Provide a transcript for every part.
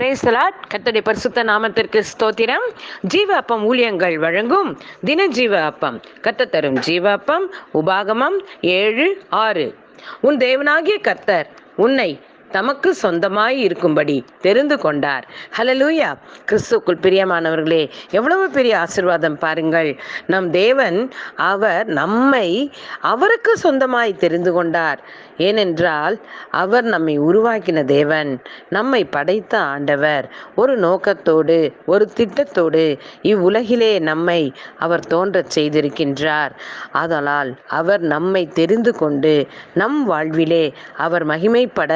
பிரேசலாட் கத்தடை பரிசுத்த நாமத்திற்கு ஸ்தோத்திரம். ஜீவ அப்பம் ஊழியங்கள் வழங்கும் தின ஜீவ அப்பம் கத்த தரும் ஜீவ அப்பம் உபாகமம் ஏழு ஆறு. உன் தேவனாகிய கர்த்தர் உன்னை தமக்கு சொந்தமாய் இருக்கும்படி தெரிந்து கொண்டார். ஹலலூயா கிறிஸ்துக்குள் பிரியமானவர்களே எவ்வளவு பெரிய ஆசிர்வாதம் பாருங்கள். நம் தேவன் அவர் நம்மை அவருக்கு சொந்தமாய் தெரிந்து கொண்டார். ஏனென்றால் அவர் நம்மை உருவாக்கின தேவன் நம்மை படைத்த ஆண்டவர். ஒரு நோக்கத்தோடு ஒரு திட்டத்தோடு இவ்வுலகிலே நம்மை அவர் தோன்றச் செய்திருக்கின்றார். அதனால் அவர் நம்மை தெரிந்து கொண்டு நம் வாழ்விலே அவர் மகிமைப்பட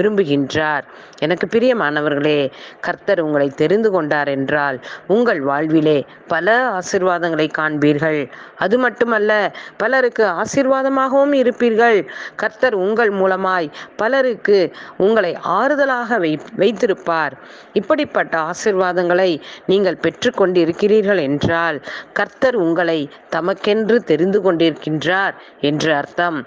விரும்புகின்றார். எனக்கு பிரியமானவர்களே கர்த்தர் உங்களை தெரிந்து கொண்டார் என்றால் உங்கள் வாழ்விலே பல ஆசிர்வாதங்களை காண்பீர்கள். அது மட்டுமல்ல பலருக்கு ஆசிர்வாதமாகவும் இருப்பீர்கள். கர்த்தர் உங்கள் மூலமாய் பலருக்கு உங்களை ஆறுதலாக வை வைத்திருப்பார். இப்படிப்பட்ட ஆசிர்வாதங்களை நீங்கள் பெற்றுக்கொண்டிருக்கிறீர்கள் என்றால் கர்த்தர் உங்களை தமக்கென்று தெரிந்து கொண்டிருக்கின்றார் என்று அர்த்தம்.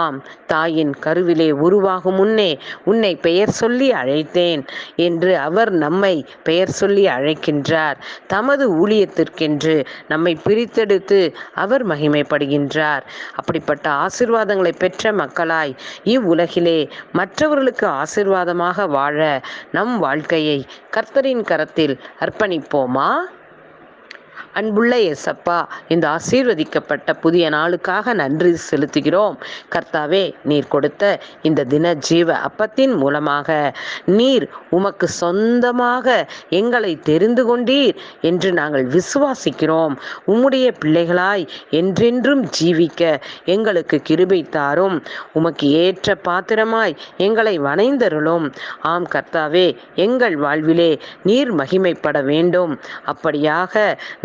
ஆம் தாயின் கருவிலே உருவாகும் முன்னே உன்னை பெயர் சொல்லி அழைத்தேன் என்று அவர் நம்மை பெயர் சொல்லி அழைக்கின்றார். தமது ஊழியத்திற்கென்று நம்மை பிரித்தெடுத்து அவர் மகிமைப்படுகின்றார். அப்படிப்பட்ட ஆசிர்வாதங்களை பெற்ற மக்களாய் இவ்வுலகிலே மற்றவர்களுக்கு ஆசிர்வாதமாக வாழ நம் வாழ்க்கையை கர்த்தரின் கரத்தில் அர்ப்பணிப்போமா? அன்புள்ள எசப்பா இந்த ஆசீர்வதிக்கப்பட்ட புதிய நாளுக்காக நன்றி செலுத்துகிறோம். கர்த்தாவே நீர் கொடுத்த இந்த தின ஜீவ அப்பத்தின் மூலமாக நீர் உமக்கு சொந்தமாக எங்களை தெரிந்து கொண்டீர் என்று நாங்கள் விசுவாசிக்கிறோம். உம்முடைய பிள்ளைகளாய் என்றென்றும் ஜீவிக்க எங்களுக்கு கிருபை தாரும். உமக்கு ஏற்ற பாத்திரமாய் எங்களை வணைந்தருளும். ஆம் கர்த்தாவே எங்கள் வாழ்விலே நீர் மகிமைப்பட வேண்டும். அப்படியாக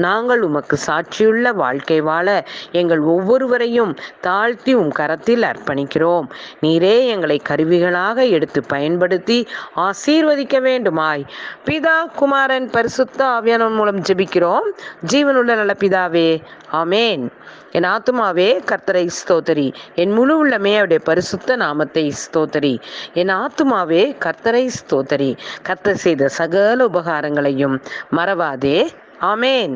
நாங்கள் உமக்கு சாட்சியுள்ள வாழ்க்கை வாழ எங்கள் ஒவ்வொருவரையும் தாழ்த்தி உம் கரத்தில் அர்ப்பணிக்கிறோம். நீரே எங்களை கருவிகளாக எடுத்து பயன்படுத்தி ஆசீர்வதிக்க வேண்டுமாய். பிதா குமாரன் பரிசுத்த ஆவியானவன் மூலம் ஜெபிக்கிறோம். ஜீவனுள்ள நல்ல பிதாவே ஆமேன். என் ஆத்துமாவே கர்த்தரை ஸ்தோத்தரி. என் முழு உள்ளமே அவருடைய பரிசுத்த நாமத்தை ஸ்தோத்தரி. என் ஆத்துமாவே கர்த்தரை ஸ்தோத்தரி. கர்த்தர் செய்த சகல உபகாரங்களையும் மறவாதே. ஆமேன்.